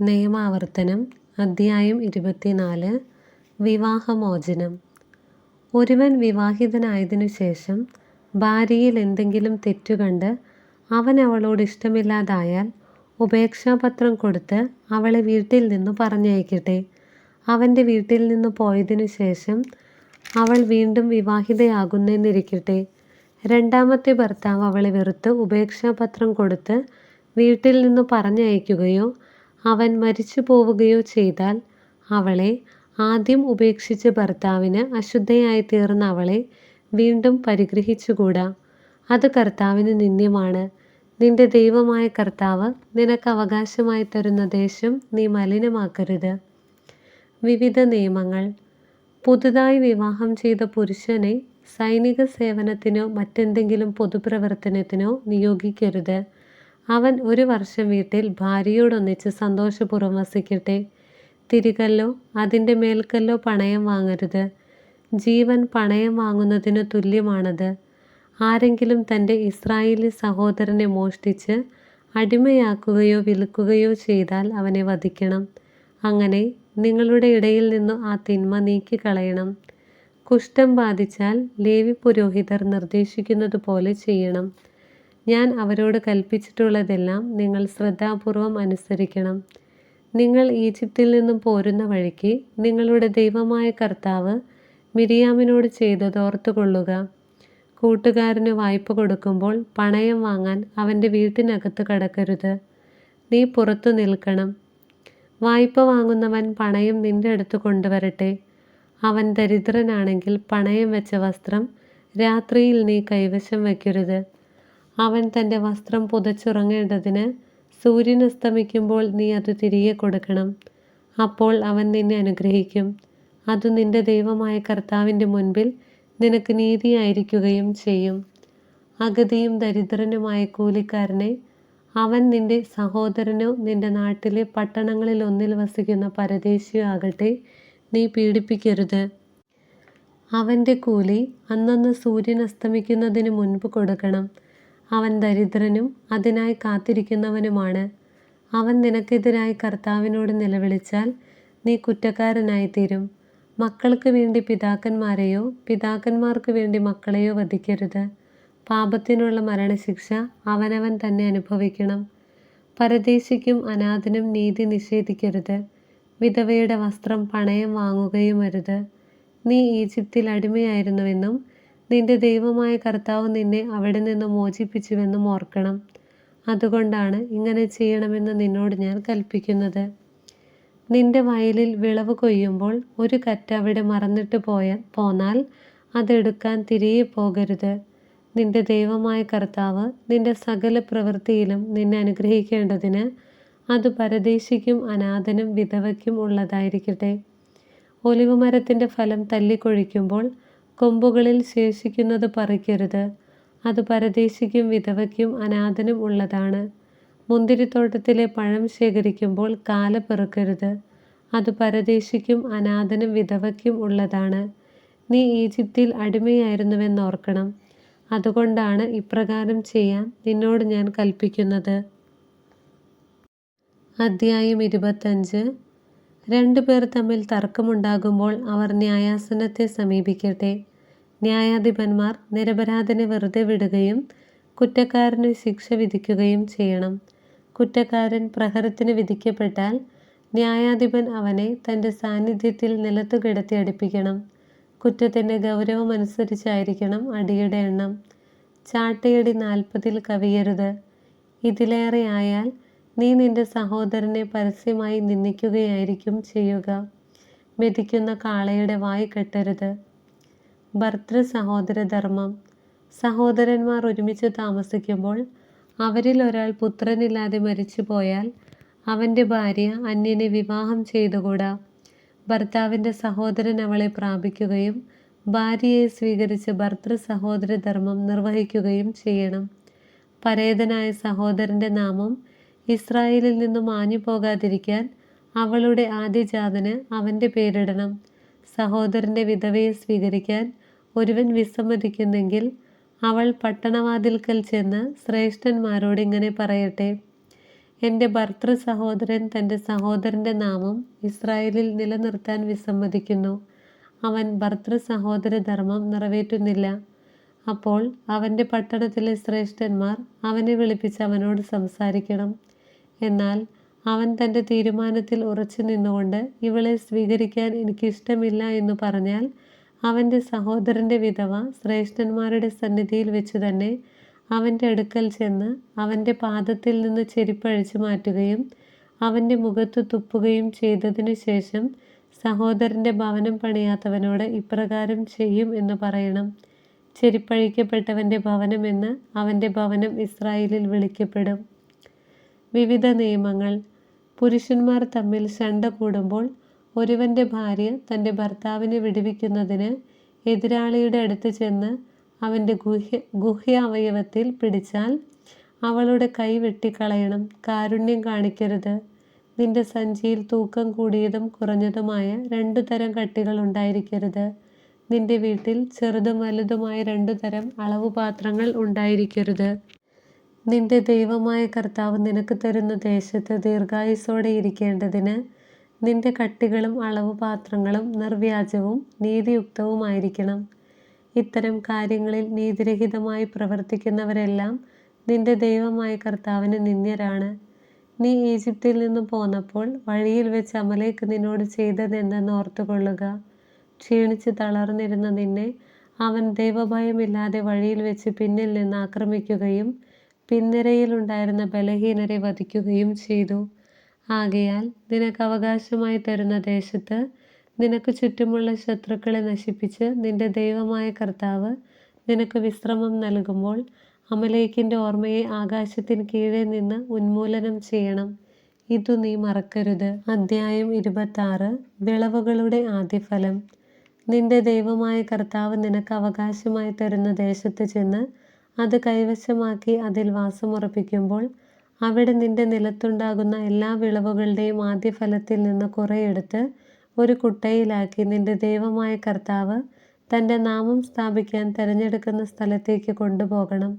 നിയമാവർത്തനം അദ്ധ്യായം ഇരുപത്തിനാല് വിവാഹമോചനം. ഒരുവൻ വിവാഹിതനായതിനു ശേഷം ഭാര്യയിൽ എന്തെങ്കിലും തെറ്റുകണ്ട് അവൻ അവളോട് ഇഷ്ടമില്ലാതായാൽ ഉപേക്ഷാപത്രം കൊടുത്ത് അവളെ വീട്ടിൽ നിന്ന് പറഞ്ഞയക്കട്ടെ. അവന്റെ വീട്ടിൽ നിന്ന് പോയതിനു ശേഷം അവൾ വീണ്ടും വിവാഹിതയാകുന്നെന്നിരിക്കട്ടെ. രണ്ടാമത്തെ ഭർത്താവ് അവളെ വെറുത്ത് ഉപേക്ഷാപത്രം കൊടുത്ത് വീട്ടിൽ നിന്ന് പറഞ്ഞയക്കുകയോ അവൻ മരിച്ചു പോവുകയോ ചെയ്താൽ അവളെ ആദ്യം ഉപേക്ഷിച്ച ഭർത്താവിന് അശുദ്ധയായി തീർന്ന അവളെ വീണ്ടും പരിഗ്രഹിച്ചുകൂടാ? അത് കർത്താവിന് നിന്ദ്യമാണ്. നിന്റെ ദൈവമായ കർത്താവ് നിനക്ക് അവകാശമായി തരുന്ന ദേശം നീ മലിനമാക്കരുത്. വിവിധ നിയമങ്ങൾ. പുതുതായി വിവാഹം ചെയ്ത പുരുഷനെ സൈനിക സേവനത്തിനോ മറ്റെന്തെങ്കിലും പൊതുപ്രവർത്തനത്തിനോ നിയോഗിക്കരുത്. അവൻ ഒരു വർഷം വീട്ടിൽ ഭാര്യയോടൊന്നിച്ച് സന്തോഷപൂർവം വസിക്കട്ടെ. തിരികല്ലോ അതിന്റെ മേൽക്കല്ലോ പണയം വാങ്ങരുത്. ജീവൻ പണയം വാങ്ങുന്നതിന് തുല്യമാണത്. ആരെങ്കിലും തന്റെ ഇസ്രായേലി സഹോദരനെ മോഷ്ടിച്ച് അടിമയാക്കുകയോ വിൽക്കുകയോ ചെയ്താൽ അവനെ വധിക്കണം. അങ്ങനെ നിങ്ങളുടെ ഇടയിൽ നിന്നു ആ തിന്മ നീക്കിക്കളയണം. കുഷ്ഠം ബാധിച്ചാൽ ലേവി പുരോഹിതർ നിർദ്ദേശിക്കുന്നത് പോലെ ചെയ്യണം. ഞാൻ അവരോട് കൽപ്പിച്ചിട്ടുള്ളതെല്ലാം നിങ്ങൾ ശ്രദ്ധാപൂർവം അനുസരിക്കണം. നിങ്ങൾ ഈജിപ്തിൽ നിന്നും പോരുന്ന വഴിക്ക് നിങ്ങളുടെ ദൈവമായ കർത്താവ് മിരിയാമിനോട് ചെയ്തത് ഓർത്തുകൊള്ളുക. കൂട്ടുകാരന് വായ്പ കൊടുക്കുമ്പോൾ പണയം വാങ്ങാൻ അവന്റെ വീട്ടിനകത്ത് കടക്കരുത്. നീ പുറത്തു നിൽക്കണം. വായ്പ വാങ്ങുന്നവൻ പണയം നിന്റെ അടുത്ത് കൊണ്ടുവരട്ടെ. അവൻ ദരിദ്രനാണെങ്കിൽ പണയം വെച്ച വസ്ത്രം രാത്രിയിൽ നീ കൈവശം വയ്ക്കരുത്. അവൻ തന്റെ വസ്ത്രം പുതച്ചുറങ്ങേണ്ടതിന് സൂര്യൻ അസ്തമിക്കുമ്പോൾ നീ അത് തിരികെ കൊടുക്കണം. അപ്പോൾ അവൻ നിന്നെ അനുഗ്രഹിക്കും. അത് നിന്റെ ദൈവമായ കർത്താവിന്റെ മുൻപിൽ നിനക്ക് നീതിയായിരിക്കുകയും ചെയ്യും. അഗതിയും ദരിദ്രനുമായ കൂലിക്കാരനെ അവൻ നിന്റെ സഹോദരനോ നിന്റെ നാട്ടിലെ പട്ടണങ്ങളിൽ ഒന്നിൽ വസിക്കുന്ന പരദേശിയോ ആകട്ടെ നീ പീഡിപ്പിക്കരുത്. അവന്റെ കൂലി അന്നന്ന് സൂര്യൻ അസ്തമിക്കുന്നതിന് മുൻപ് കൊടുക്കണം. അവൻ ദരിദ്രനും അതിനായി കാത്തിരിക്കുന്നവനുമാണ്. അവൻ നിനക്കെതിരായി കർത്താവിനോട് നിലവിളിച്ചാൽ നീ കുറ്റക്കാരനായിത്തീരും. മക്കൾക്ക് വേണ്ടി പിതാക്കന്മാരെയോ പിതാക്കന്മാർക്ക് വേണ്ടി മക്കളെയോ വധിക്കരുത്. പാപത്തിനുള്ള മരണശിക്ഷ അവനവൻ തന്നെ അനുഭവിക്കണം. പരദേശിക്കും അനാഥനും നീതി നിഷേധിക്കരുത്. വിധവയുടെ വസ്ത്രം പണയം വാങ്ങുകയും അരുത്. നീ ഈജിപ്തിൽ അടിമയായിരുന്നുവെന്നും നിന്റെ ദൈവമായ കർത്താവ് നിന്നെ അവിടെ നിന്ന് മോചിപ്പിച്ചുവെന്നും ഓർക്കണം. അതുകൊണ്ടാണ് ഇങ്ങനെ ചെയ്യണമെന്ന് നിന്നോട് ഞാൻ കൽപ്പിക്കുന്നത്. നിന്റെ വയലിൽ വിളവ് കൊയ്യുമ്പോൾ ഒരു കറ്റ അവിടെ മറന്നിട്ട് പോയ പോന്നാൽ അതെടുക്കാൻ തിരികെ പോകരുത്. നിന്റെ ദൈവമായ കർത്താവ് നിന്റെ സകല പ്രവൃത്തിയിലും നിന്നെ അനുഗ്രഹിക്കേണ്ടതിന് അത് പരദേശിക്കും അനാഥനും വിധവയ്ക്കും ഉള്ളതായിരിക്കട്ടെ. ഒലിവുമരത്തിന്റെ ഫലം തല്ലിക്കൊഴിക്കുമ്പോൾ കൊമ്പുകളിൽ ശേഷിക്കുന്നത് പറിക്കരുത്. അത് പരദേശിക്കും വിധവയ്ക്കും അനാഥനും ഉള്ളതാണ്. മുന്തിരിത്തോട്ടത്തിലെ പഴം ശേഖരിക്കുമ്പോൾ കാല പെറുക്കരുത്. അത് പരദേശിക്കും അനാഥനും വിധവയ്ക്കും ഉള്ളതാണ്. നീ ഈജിപ്തിൽ അടിമയായിരുന്നുവെന്നോർക്കണം. അതുകൊണ്ടാണ് ഇപ്രകാരം ചെയ്യാൻ നിന്നോട് ഞാൻ കൽപ്പിക്കുന്നത്. അദ്ധ്യായം ഇരുപത്തഞ്ച്. രണ്ടു പേർ തമ്മിൽ തർക്കമുണ്ടാകുമ്പോൾ അവർ ന്യായാസനത്തെ സമീപിക്കട്ടെ. ന്യായാധിപന്മാർ നിരപരാധനെ വെറുതെ വിടുകയും കുറ്റക്കാരന് ശിക്ഷ വിധിക്കുകയും ചെയ്യണം. കുറ്റക്കാരൻ പ്രഹരത്തിന് വിധിക്കപ്പെട്ടാൽ ന്യായാധിപൻ അവനെ തന്റെ സാന്നിധ്യത്തിൽ നിലത്തു കിടത്തി അടിപ്പിക്കണം. കുറ്റത്തിന്റെ ഗൗരവമനുസരിച്ചായിരിക്കണം അടിയുടെ എണ്ണം. ചാട്ടയടി നാൽപ്പതിൽ കവിയരുത്. ഇതിലേറെ ആയാൽ നീ നിന്റെ സഹോദരനെ പരസ്യമായി നിന്ദിക്കുകയായിരിക്കും ചെയ്യുക. മെതിക്കുന്ന കാളയുടെ വായ് കെട്ടരുത്. ഭർത്തൃ സഹോദരധർമ്മം സഹോദരന്മാർ ഒരുമിച്ച് താമസിക്കുമ്പോൾ അവരിൽ ഒരാൾ പുത്രനില്ലാതെ മരിച്ചു പോയാൽ അവന്റെ ഭാര്യ അന്യനെ വിവാഹം ചെയ്തുകൂടാ. ഭർത്താവിന്റെ സഹോദരൻ അവളെ പ്രാപിക്കുകയും ഭാര്യയെ സ്വീകരിച്ച് ഭർത്തൃ സഹോദരധർമ്മം നിർവഹിക്കുകയും ചെയ്യണം. പരേതനായ സഹോദരന്റെ നാമം ഇസ്രായേലിൽ നിന്നും മാഞ്ഞു പോകാതിരിക്കാൻ അവളുടെ ആദ്യജാതന് അവന്റെ പേരിടണം. സഹോദരന്റെ വിധവയെ സ്വീകരിക്കാൻ ഒരുവൻ വിസമ്മതിക്കുന്നെങ്കിൽ അവൾ പട്ടണവാതിൽക്കൽ ചെന്ന് ശ്രേഷ്ഠന്മാരോട് ഇങ്ങനെ പറയട്ടെ എന്റെ ഭർത്തൃ സഹോദരൻ തന്റെ സഹോദരന്റെ നാമം ഇസ്രായേലിൽ നിലനിർത്താൻ വിസമ്മതിക്കുന്നു. അവൻ ഭർത്തൃ സഹോദര ധർമ്മം നിറവേറ്റുന്നില്ല. അപ്പോൾ അവന്റെ പട്ടണത്തിലെ ശ്രേഷ്ഠന്മാർ അവനെ വിളിപ്പിച്ച് അവനോട് സംസാരിക്കണം. എന്നാൽ അവൻ തന്റെ തീരുമാനത്തിൽ ഉറച്ചു നിന്നുകൊണ്ട് ഇവളെ സ്വീകരിക്കാൻ എനിക്കിഷ്ടമില്ല എന്ന് പറഞ്ഞാൽ അവന്റെ സഹോദരന്റെ വിധവ ശ്രേഷ്ഠന്മാരുടെ സന്നിധിയിൽ വെച്ച് തന്നെ അവന്റെ അടുക്കൽ ചെന്ന് അവന്റെ പാദത്തിൽ നിന്ന് ചെരിപ്പഴിച്ചു മാറ്റുകയും അവന്റെ മുഖത്ത് തുപ്പുകയും ചെയ്തതിനു ശേഷം സഹോദരന്റെ ഭവനം പണിയാത്തവനോട് ഇപ്രകാരം ചെയ്യും എന്ന് പറയണം. ചെരിപ്പഴിക്കപ്പെട്ടവന്റെ എന്ന് അവന്റെ ഭവനം ഇസ്രായേലിൽ വിളിക്കപ്പെടും. വിവിധ നിയമങ്ങൾ. പുരുഷന്മാർ തമ്മിൽ ശണ്ട കൂടുമ്പോൾ ഒരുവന്റെ ഭാര്യ തന്റെ ഭർത്താവിനെ വിടുവിക്കുന്നതിന് എതിരാളിയുടെ അടുത്ത് ചെന്ന് അവന്റെ ഗുഹ്യ അവയവത്തിൽ പിടിച്ചാൽ അവളുടെ കൈ വെട്ടിക്കളയണം കാരുണ്യം കാണിക്കരുത്. നിന്റെ സഞ്ചിയിൽ തൂക്കം കൂടിയതും കുറഞ്ഞതുമായ രണ്ടു തരം കട്ടികൾ ഉണ്ടായിരിക്കരുത്. നിന്റെ വീട്ടിൽ ചെറുതും വലുതുമായ രണ്ടു തരം അളവ് പാത്രങ്ങൾ ഉണ്ടായിരിക്കരുത്. നിന്റെ ദൈവമായ കർത്താവ് നിനക്ക് തരുന്ന ദേശത്ത് ദീർഘായുസോടെ ഇരിക്കേണ്ടതിന് നിന്റെ കട്ടികളും അളവ് പാത്രങ്ങളും നിർവ്യാജവും നീതിയുക്തവുമായിരിക്കണം. ഇത്തരം കാര്യങ്ങളിൽ നീതിരഹിതമായി പ്രവർത്തിക്കുന്നവരെല്ലാം നിന്റെ ദൈവമായ കർത്താവിന് നിന്ദ്യരാണ്. നീ ഈജിപ്തിൽ നിന്ന് പോന്നപ്പോൾ വഴിയിൽ വെച്ച് അമലേക്ക് നിന്നോട് ചെയ്തതെന്തെന്ന് ഓർത്തുകൊള്ളുക. ക്ഷീണിച്ച് തളർന്നിരുന്ന നിന്നെ അവൻ ദൈവഭയമില്ലാതെ വഴിയിൽ വെച്ച് പിന്നിൽ നിന്ന് ആക്രമിക്കുകയും പിൻനിരയിലുണ്ടായിരുന്ന ബലഹീനരെ വധിക്കുകയും ചെയ്തു. ആകയാൽ നിനക്ക് അവകാശമായി തരുന്ന ദേശത്ത് നിനക്ക് ചുറ്റുമുള്ള ശത്രുക്കളെ നശിപ്പിച്ച് നിന്റെ ദൈവമായ കർത്താവ് നിനക്ക് വിശ്രമം നൽകുമ്പോൾ അമലേക്കിന്റെ ഓർമ്മയെ ആകാശത്തിന് കീഴെ നിന്ന് ഉന്മൂലനം ചെയ്യണം. ഇതു നീ മറക്കരുത്. അദ്ധ്യായം ഇരുപത്താറ്. വിളവുകളുടെ ആദ്യഫലം. നിന്റെ ദൈവമായ കർത്താവ് നിനക്ക് അവകാശമായി തരുന്ന ദേശത്ത് ചെന്ന് അത് കൈവശമാക്കി അതിൽ വാസമുറപ്പിക്കുമ്പോൾ അവിടെ നിന്റെ നിലത്തുണ്ടാകുന്ന എല്ലാ വിളവുകളുടെയും ആദ്യ ഫലത്തിൽ നിന്ന് കുറെയെടുത്ത് ഒരു കുട്ടയിലാക്കി നിന്റെ ദൈവമായ കർത്താവ് തന്റെ നാമം സ്ഥാപിക്കാൻ തിരഞ്ഞെടുക്കുന്ന സ്ഥലത്തേക്ക് കൊണ്ടുപോകണം.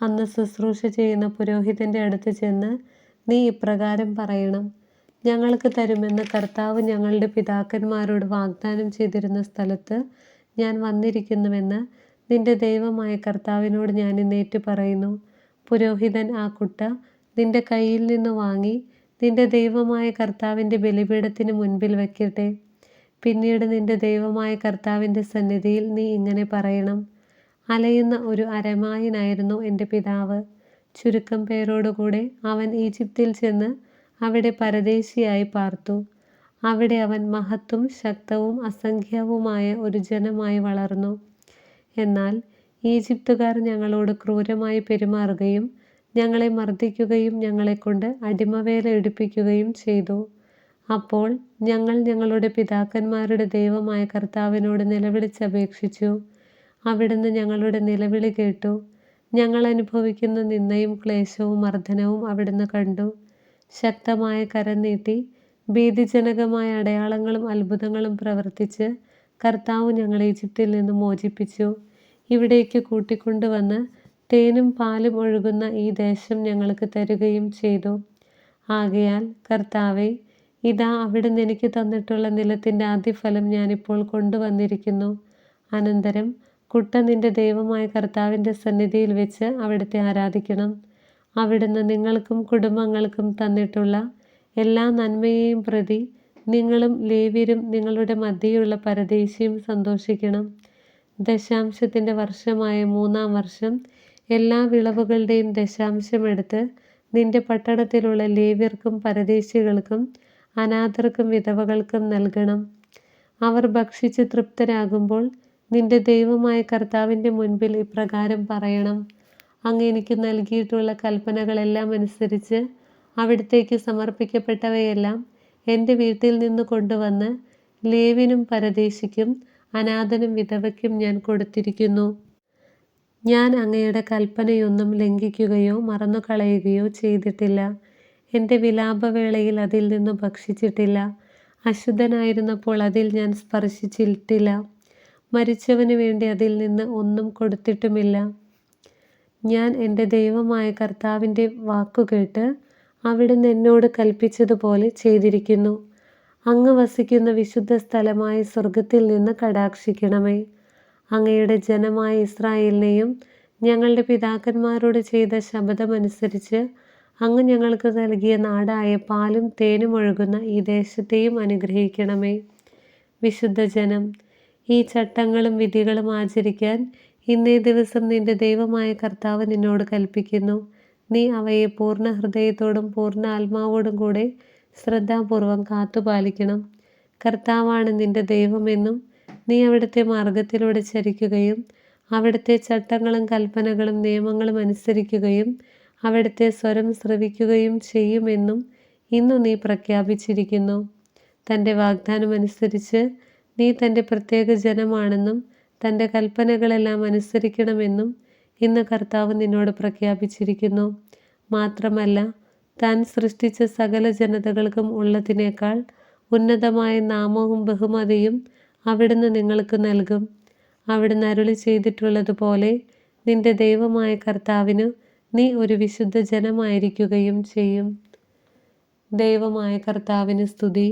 അന്ന് ശുശ്രൂഷ ചെയ്യുന്ന പുരോഹിതന്റെ അടുത്ത് ചെന്ന് നീ ഇപ്രകാരം പറയണം. ഞങ്ങൾക്ക് തരുമെന്ന് കർത്താവ് ഞങ്ങളുടെ പിതാക്കന്മാരോട് വാഗ്ദാനം ചെയ്തിരുന്ന സ്ഥലത്ത് ഞാൻ വന്നിരിക്കുന്നുവെന്ന് നിന്റെ ദൈവമായ കർത്താവിനോട് ഞാൻ ഇന്നേറ്റു പറയുന്നു പുരോഹിതൻ ആ കുട്ട നിന്റെ കയ്യിൽ നിന്ന് വാങ്ങി നിന്റെ ദൈവമായ കർത്താവിന്റെ ബലിപീഠത്തിന് മുൻപിൽ വയ്ക്കട്ടെ പിന്നീട് നിന്റെ ദൈവമായ കർത്താവിന്റെ സന്നിധിയിൽ നീ ഇങ്ങനെ പറയണം. അലയുന്ന ഒരു അരമായനായിരുന്നു എന്റെ പിതാവ്. ചുരുക്കം പേരോടുകൂടെ അവൻ ഈജിപ്തിൽ ചെന്ന് അവിടെ പരദേശിയായി പാർത്തു. അവിടെ അവൻ മഹത്വം ശക്തവും അസംഖ്യവുമായ ഒരു ജനമായി വളർന്നു. എന്നാൽ ഈജിപ്തുകാർ ഞങ്ങളോട് ക്രൂരമായി പെരുമാറുകയും ഞങ്ങളെ മർദ്ദിക്കുകയും ഞങ്ങളെക്കൊണ്ട് അടിമവേല എടുപ്പിക്കുകയും ചെയ്തു. അപ്പോൾ ഞങ്ങൾ ഞങ്ങളുടെ പിതാക്കന്മാരുടെ ദൈവമായ കർത്താവിനോട് നിലവിളിച്ചപേക്ഷിച്ചു. അവിടുന്ന് ഞങ്ങളുടെ നിലവിളി കേട്ടു. ഞങ്ങൾ അനുഭവിക്കുന്ന നിന്നയും ക്ലേശവും മർദ്ദനവും അവിടുന്ന് കണ്ടു. ശക്തമായ കരം നീട്ടി ഭീതിജനകമായ അടയാളങ്ങളും അത്ഭുതങ്ങളും പ്രവർത്തിച്ച് കർത്താവ് ഞങ്ങളെ ഈജിപ്തിൽ നിന്ന് മോചിപ്പിച്ചു. ഇവിടേക്ക് കൂട്ടിക്കൊണ്ടുവന്ന് തേനും പാലും ഒഴുകുന്ന ഈ ദേശം ഞങ്ങൾക്ക് തരുകയും ചെയ്തു. ആകയാൽ കർത്താവെ ഇതാ അവിടുന്ന് എനിക്ക് തന്നിട്ടുള്ള നിലത്തിന്റെ ആദ്യഫലം ഞാനിപ്പോൾ കൊണ്ടുവന്നിരിക്കുന്നു. അനന്തരം കുട്ട നിന്റെ ദൈവമായ കർത്താവിന്റെ സന്നിധിയിൽ വെച്ച് അവിടുത്തെ ആരാധിക്കണം. അവിടുന്ന് നിങ്ങൾക്കും കുടുംബങ്ങൾക്കും തന്നിട്ടുള്ള എല്ലാ നന്മയെയും പ്രതി നിങ്ങളും ലേവ്യരും നിങ്ങളുടെ മധ്യയുള്ള പരദേശിയും സന്തോഷിക്കണം. ദശാംശത്തിന്റെ വർഷമായ മൂന്നാം വർഷം എല്ലാ വിളവുകളുടെയും ദശാംശമെടുത്ത് നിന്റെ പട്ടണത്തിലുള്ള ലേവ്യർക്കും പരദേശികൾക്കും അനാഥർക്കും വിധവകൾക്കും നൽകണം. അവർ ഭക്ഷിച്ച് തൃപ്തരാകുമ്പോൾ നിന്റെ ദൈവമായ കർത്താവിന്റെ മുൻപിൽ ഇപ്രകാരം പറയണം. അങ്ങ് എനിക്ക് നൽകിയിട്ടുള്ള കൽപ്പനകളെല്ലാം അനുസരിച്ച് അവിടത്തേക്ക് സമർപ്പിക്കപ്പെട്ടവയെല്ലാം എന്റെ വീട്ടിൽ നിന്ന് കൊണ്ടുവന്ന് ലേവിനും പരദേശിക്കും അനാഥനും വിധവയ്ക്കും ഞാൻ കൊടുത്തിരിക്കുന്നു. ഞാൻ അങ്ങയുടെ കൽപ്പനയൊന്നും ലംഘിക്കുകയോ മറന്നുകളയുകയോ ചെയ്തിട്ടില്ല. എന്റെ വിലാപവേളയിൽ അതിൽ നിന്ന് ഭക്ഷിച്ചിട്ടില്ല. അശുദ്ധനായിരുന്നപ്പോൾ അതിൽ ഞാൻ സ്പർശിച്ചിട്ടില്ല. മരിച്ചവന് വേണ്ടി അതിൽ നിന്ന് ഒന്നും കൊടുത്തിട്ടുമില്ല. ഞാൻ എന്റെ ദൈവമായ കർത്താവിന്റെ വാക്കുകേട്ട് അവിടുന്ന് എന്നോട് കൽപ്പിച്ചതുപോലെ ചെയ്തിരിക്കുന്നു. അങ്ങ് വസിക്കുന്ന വിശുദ്ധ സ്ഥലമായ സ്വർഗത്തിൽ നിന്ന് കടാക്ഷിക്കണമേ. അങ്ങയുടെ ജനമായ ഇസ്രായേലിനെയും ഞങ്ങളുടെ പിതാക്കന്മാരോട് ചെയ്ത ശബ്ദമനുസരിച്ച് അങ്ങ് ഞങ്ങൾക്ക് നൽകിയ നാടായ പാലും തേനും ഒഴുകുന്ന ഈ ദേശത്തെയും അനുഗ്രഹിക്കണമേ. വിശുദ്ധ ജനം ഈ ചട്ടങ്ങളും വിധികളും ആചരിക്കാൻ ഇന്നേ ദിവസം നിന്റെ ദൈവമായ കർത്താവ് നിന്നോട് കൽപ്പിക്കുന്നു. നീ അവയെ പൂർണ ഹൃദയത്തോടും പൂർണ ആത്മാവോടും കൂടെ ശ്രദ്ധാപൂർവം കാത്തുപാലിക്കണം. കർത്താവാണ് നിന്റെ ദൈവമെന്നും നീ അവിടുത്തെ മാർഗത്തിലൂടെ ചരിക്കുകയും അവിടുത്തെ ചട്ടങ്ങളും കൽപ്പനകളും നിയമങ്ങളും അനുസരിക്കുകയും അവിടുത്തെ സ്വരം ശ്രവിക്കുകയും ചെയ്യുമെന്നും ഇന്നു നീ പ്രഖ്യാപിച്ചിരിക്കുന്നു. തന്റെ വാഗ്ദാനം അനുസരിച്ച് നീ തന്റെ പ്രത്യേക ജനമാണെന്നും തന്റെ കൽപ്പനകളെല്ലാം അനുസരിക്കണമെന്നും ഇന്ന് കർത്താവ് നിന്നോട് പ്രഖ്യാപിച്ചിരിക്കുന്നു. മാത്രമല്ല താൻ സൃഷ്ടിച്ച സകല ജനതകൾക്കും ഉള്ളതിനേക്കാൾ ഉന്നതമായ നാമവും ബഹുമതിയും അവിടുന്ന് നിങ്ങൾക്ക് നൽകും. അവിടുന്ന് അരുളി ചെയ്തിട്ടുള്ളതുപോലെ നിന്റെ ദൈവമായ കർത്താവിന് നീ ഒരു വിശുദ്ധ ജനമായിരിക്കുകയും ചെയ്യും. ദൈവമായ കർത്താവിന് സ്തുതി.